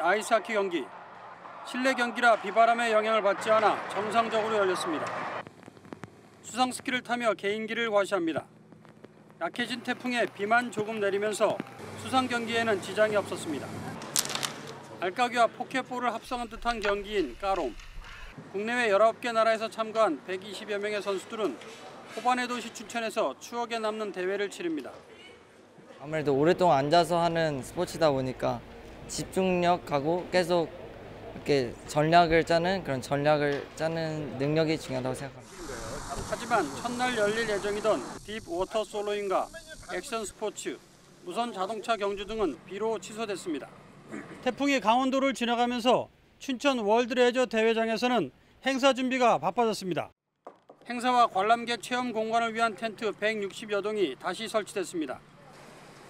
아이스하키 경기. 실내 경기라 비바람의 영향을 받지 않아 정상적으로 열렸습니다. 수상 스키를 타며 개인기를 과시합니다. 약해진 태풍에 비만 조금 내리면서 수상 경기에는 지장이 없었습니다. 알까기와 포켓볼을 합성한 듯한 경기인 까롬. 국내외 19개 나라에서 참가한 120여 명의 선수들은 호반의 도시 춘천에서 추억에 남는 대회를 치릅니다. 아무래도 오랫동안 앉아서 하는 스포츠다 보니까 집중력하고 계속 이렇게 전략을 짜는 그런 전략을 짜는 능력이 중요하다고 생각합니다. 하지만 첫날 열릴 예정이던 딥 워터 솔로인과 액션 스포츠, 무선 자동차 경주 등은 비로 취소됐습니다. 태풍이 강원도를 지나가면서 춘천 월드레저 대회장에서는 행사 준비가 바빠졌습니다. 행사와 관람객 체험 공간을 위한 텐트 160여 동이 다시 설치됐습니다.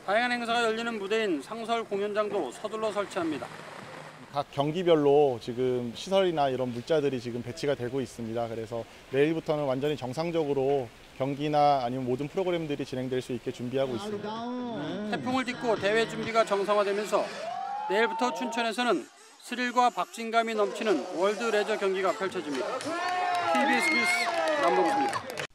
다양한 행사가 열리는 무대인 상설 공연장도 서둘러 설치합니다. 각 경기별로 지금 시설이나 이런 물자들이 지금 배치가 되고 있습니다. 그래서 내일부터는 완전히 정상적으로 경기나 아니면 모든 프로그램들이 진행될 수 있게 준비하고 있습니다. 태풍을 딛고 대회 준비가 정상화되면서 내일부터 춘천에서는 스릴과 박진감이 넘치는 월드 레저 경기가 펼쳐집니다. TBS 뉴스 남동수입니다.